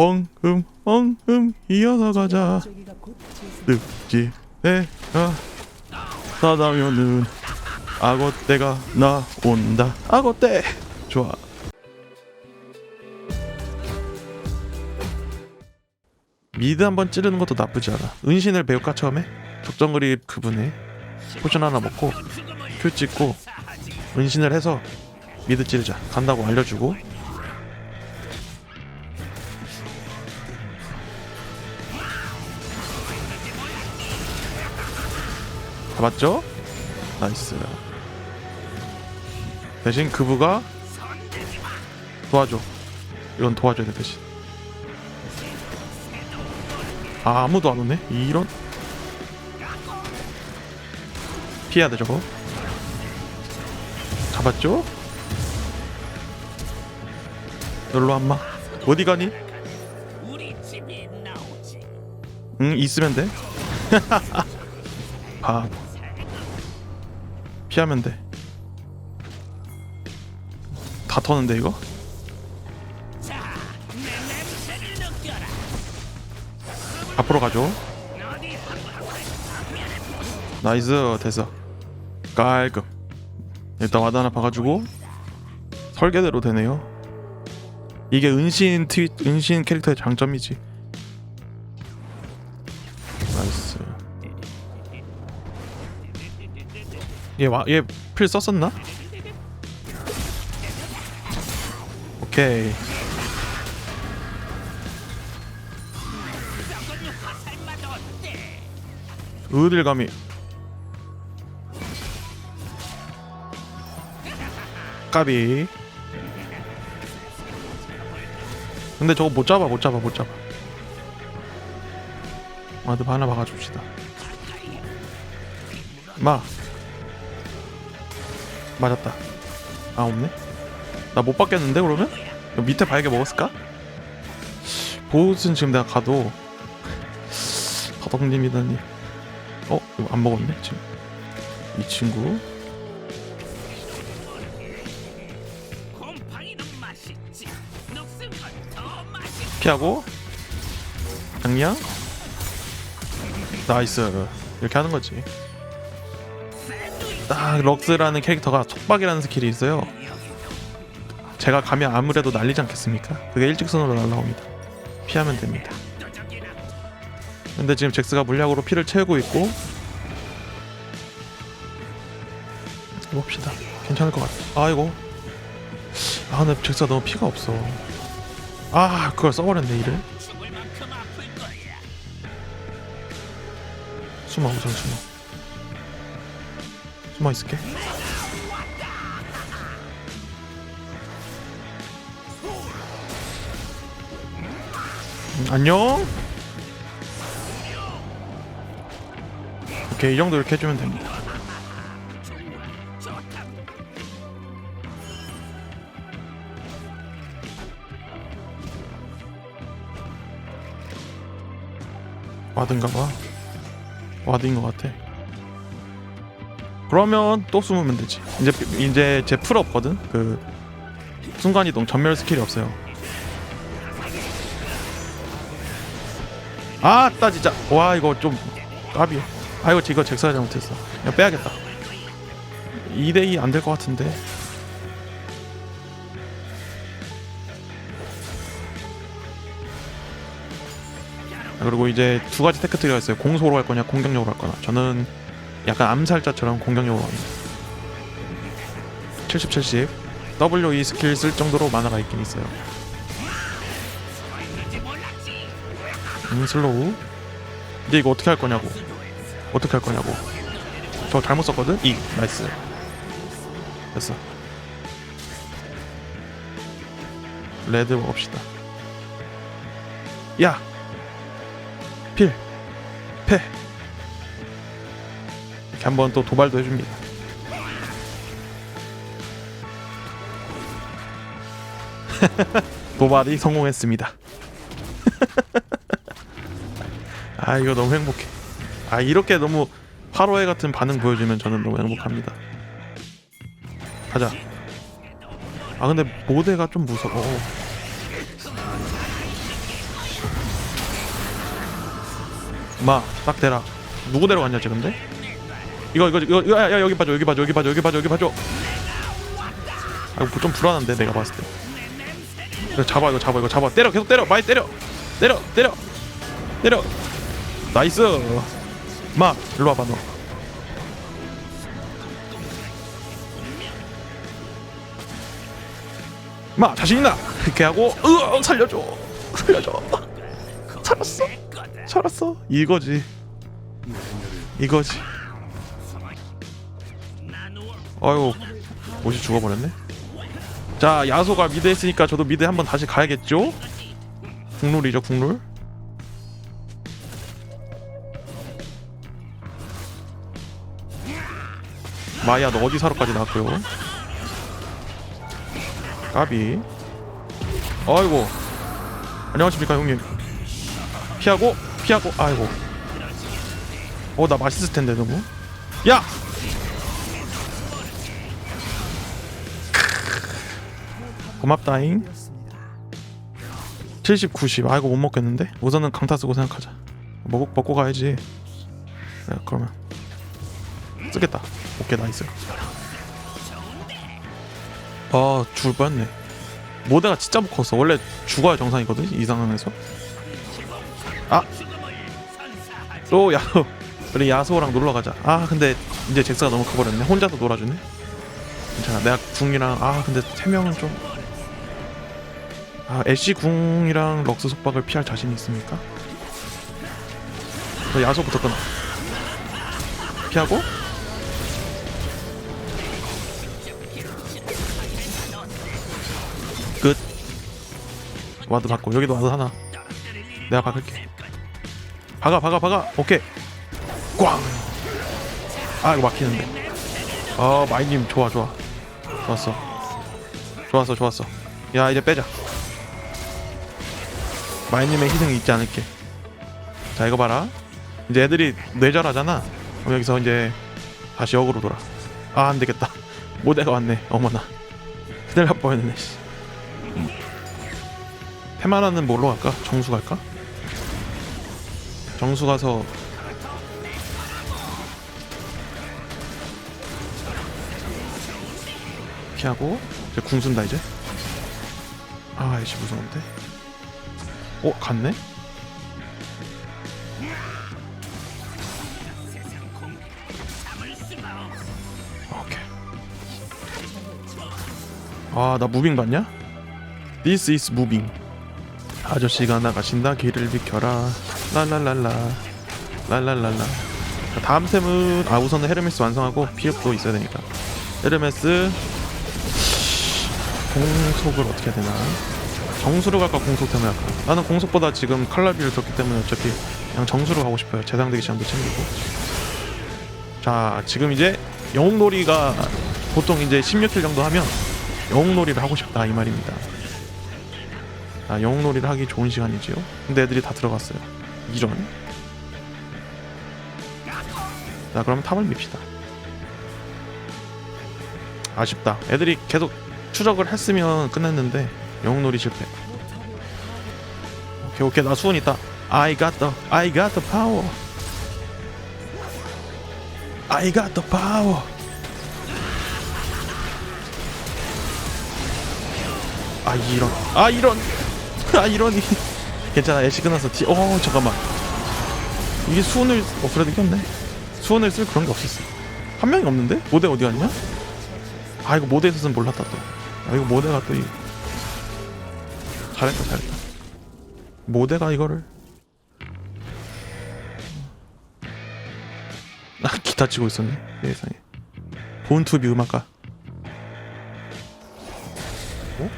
엉흠 엉흠 이어서 가자. 늪지 내가 사다면은 악어 때가 나온다. 악어 때 좋아. 미드 한번 찌르는 것도 나쁘지 않아. 은신을 배울까 처음에? 적정거리 그분에 포션 하나 먹고 큐 찍고 은신을 해서 미드 찌르자. 간다고 알려주고 잡았죠? 나이스. 대신 그부가 도와줘. 이건 도와줘야 돼 대신. 아, 아무도 안 오네? 이런? 피해야 돼 저거. 잡았죠? 놀러 한마. 어디 가니? 응 있으면 돼. 바보 피하면 돼 다 터는데 이거? 앞으로 가죠. 나이스 됐어. 깔끔. 일단 와드 하나 봐가지고 설계대로 되네요. 이게 은신 트 은신 캐릭터의 장점이지. 나이스 얘와얘필 썼었나? 오케이? 어딜 감히 까비. 근데 저거 못 잡아 못 잡아 못 잡아. 와드 하나 박아줍시다. 마 맞았다. 아 없네? 나 못 받겠는데 그러면? 밑에 바에게 먹었을까? 보스는 지금 내가 가도 더덕님이다니. 어? 이거 안 먹었네 지금. 이 친구. 피하고. 양양. 나이스. 이렇게 하는 거지 딱 럭스라는 캐릭터가 속박이라는 스킬이 있어요. 제가 가면 아무래도 날리지 않겠습니까? 그게 일직선으로 날라옵니다. 피하면 됩니다. 근데 지금 잭스가 물약으로 피를 채우고 있고 해봅시다. 괜찮을 것 같아. 아이고 아 근데 잭스가 너무 피가 없어. 아 그걸 써버렸네 이를. 숨어 우선 숨어 숨어 있을게. 음, 안녕? 오케이 이 정도 이렇게 해주면 됩니다 와든가 봐. 와드인 것 같아 그러면 또 숨으면 되지. 이제 이제 제 풀 없거든? 그 순간 이동 전멸 스킬이 없어요. 아따 진짜. 와 이거 좀 까비 아 이거 이거 잭스가 잘못했어. 그냥 빼야겠다. 2대2 안 될 것 같은데. 아, 그리고 이제 두 가지 테크트리가 있어요. 공속으로 할 거냐 공격력으로 할 거냐. 저는 약간 암살자처럼 공격력으로 합니다. 70 70 WE 스킬 쓸 정도로 만화가 있긴 있어요. 음 슬로우. 이제 이거 어떻게 할 거냐고. 어떻게 할 거냐고. 저 잘못 썼거든? 이 나이스. 됐어. 레드 먹읍시다. 야! 필, 패 이렇게 한번 또 도발도 해줍니다. 도발이 성공했습니다. 아 이거 너무 행복해. 아 이렇게 너무 화로회 같은 반응 보여주면 저는 너무 행복합니다. 가자. 아 근데 모대가 좀 무서워. 마 딱 대라 누구 데려갔냐 쟤 근데 이거 이거 이거 야, 야 여기 봐줘 여기 봐줘 여기 봐줘 여기 봐줘 여기 봐줘. 아 이거 좀 불안한데 내가 봤을 때. 이거 잡아 이거 잡아 이거 잡아. 때려 계속 때려. 많이 때려. 때려 때려. 때려. 나이스. 마 일로 와봐 너. 마 자신 있나? 이렇게 하고 으 살려줘. 살려줘. 살았어. 살았어. 이거지. 이거지 아유 옷이 죽어버렸네. 자 야소가 미드 했으니까 저도 미드 한번 다시 가야겠죠? 국룰이죠 국룰? 마야 너 어디 사러까지 나왔고요? 까비. 아이고. 안녕하십니까 형님. 피하고 피하고 아이고. 어 나 맛있을 텐데 너무. 야 고맙다잉. 70, 90 아이고 못 먹겠는데? 우선은 강타 쓰고 생각하자. 먹, 먹고 가야지. 네, 그러면. 쓰겠다. 오케이 나이스. 아 죽을 뻔했네. 모대가 진짜 못 컸어. 원래 죽어야 정상이거든 이 상황에서. 아 또 야소 우리 야소랑 놀러 가자. 아 근데 이제 잭스가 너무 커버렸네. 혼자서 놀아주네? 괜찮아. 내가 궁이랑 아 근데 세 명은 좀 아, 애쉬 궁이랑 럭스 속박을 피할 자신이 있습니까? 저 야소부터 끊어. 피하고. 끝. 와드 받고 여기도 와드 하나. 내가 박을게. 박아 박아 박아. 오케이. 꽝. 아 이거 막히는데. 어 마이님 좋아 좋아. 좋았어. 좋았어 좋았어. 야 이제 빼자. 마이님의 희생이 있지 않을게. 자 이거 봐라. 이제 애들이 뇌절하잖아. 그럼 여기서 이제 다시 역으로 돌아. 아 안 되겠다. 모대가 왔네. 어머나. 큰일 날 뻔했네. 씨. 테마라는 뭘로 갈까? 정수 갈까? 정수 가서 피하고 이제 궁 쓴다 이제. 아 이씨 무서운데. 어 갔네? 오케이. 아나 무빙 봤냐? This is moving. 아저씨가 나가신다 길을 비켜라. 랄랄랄라. 랄랄랄라. 자, 다음 템은 아 우선은 헤르메스 완성하고 피읍도 있어야 되니까. 헤르메스 공속을 어떻게 해야 되나? 정수로 갈까 공속 때문에 할까? 나는 공속보다 지금 칼라비를 줬기 때문에 어차피 그냥 정수로 가고 싶어요. 재상대기 시간도 챙기고. 자, 지금 이제 영웅놀이가 보통 이제 16킬 정도 하면 영웅놀이를 하고 싶다 이 말입니다. 자, 영웅놀이를 하기 좋은 시간이지요. 근데 애들이 다 들어갔어요. 이런. 자, 그러면 탑을 밉시다. 아쉽다. 애들이 계속 추적을 했으면 끝냈는데 영웅놀이 실패. 오케이 오케이 나 수은 있다. I got the I got the power. I got the power. 아 이런 아 이런 아 이런이 괜찮아 애쉬 끝나서 티. 어 잠깐만 이게 수은을 어 그래도 이겼네. 수은을 쓸 그런 게 없었어. 한 명이 없는데 모대 어디 갔냐? 아 이거 모대 있었으면 몰랐다 또. 아 이거 모대가 또 이... 잘했다 잘했다. 모대가 이거를 아 기타 치고 있었네 세상에 본투비 음악가 어?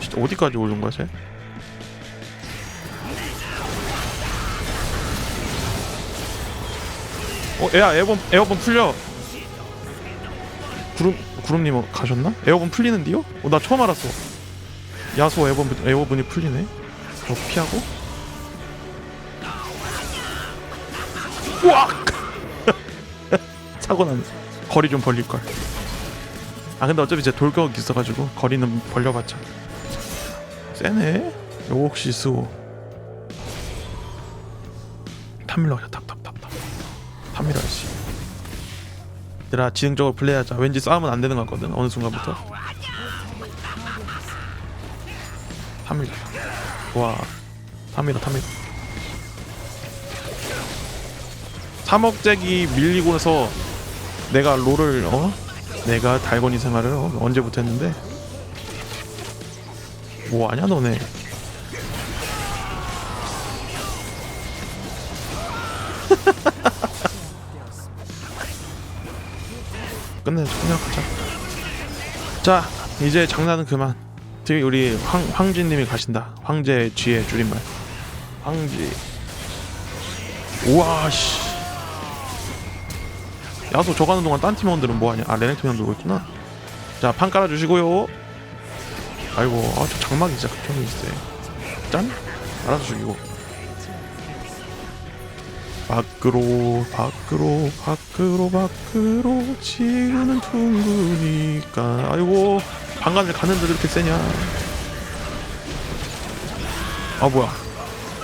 진짜 어디까지 오른 거야 쟤? 어, 야, 에어본, 에어본 풀려. 구름, 구름님 어, 가셨나? 에어본 풀리는데요? 어, 나 처음 알았어. 야수 에어본, 에어본이 풀리네. 저 피하고. 우악! 사고 난 거리 좀 벌릴 걸. 아 근데 어차피 제 돌격 있어가지고 거리는 벌려봤자. 세네. 역시 수호. 탑밀러 가자 탑탑탑탑 탑밀러야지 얘들아 지능적으로 플레이하자 왠지 싸움은 안 되는 것 같거든 어느 순간부터 탑밀러 와 탑밀러 탑밀러 3억잭이 밀리고 나서 내가 롤을 어? 내가 달건이 생활을 어? 언제부터 했는데? 뭐 하냐 너네? 끝내자 끝내자. 자 이제 장난은 그만 저기 우리 황, 황진님이 가신다. 황제 쥐의 줄임말. 황지. 우와 씨. 야소 저 가는 동안 딴 팀원들은 뭐하냐? 아 레넥톤이랑 놀고 있구나. 자 판 깔아주시고요. 아이고 아저 장막이 진짜 극혐이 있어요 짠? 알아서 죽이고. 밖으로 밖으로 밖으로 밖으로 지구는 둥그니까. 아이고 방간을 가는데 도 이렇게 세냐? 아 뭐야.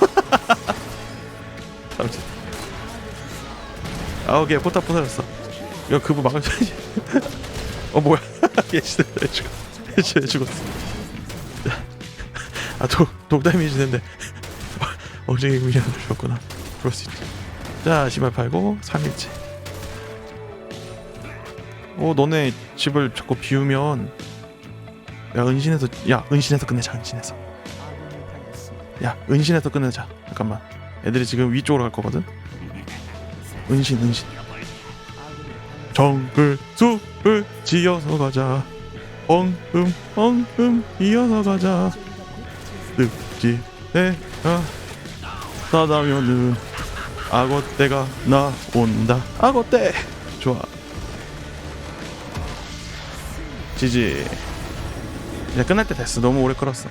잠시 아 오케이. 포탑 부서졌어. 이거 그부 막아줘야지. 어 뭐야. 얘 진짜 왜 죽어 얘 진짜 왜 죽었어. 아 독 독담이 지는데. 어제 그냥 죽었구나. 그럴 수 있지. 자 신발 팔고 3일째. 어 너네 집을 자꾸 비우면 야 은신해서 야 은신해서 끝내자 은신해서. 야 은신해서 끝내자. 잠깐만. 애들이 지금 위쪽으로 갈 거거든? 은신 은신. 정글 숲을 지어서 가자. 엉음 엉음 이어서 가자. 늪지 내가 싸다면은 악어떼가 나온다. 악어떼! 좋아. 지지 이제 끝날 때 됐어. 너무 오래 끌었어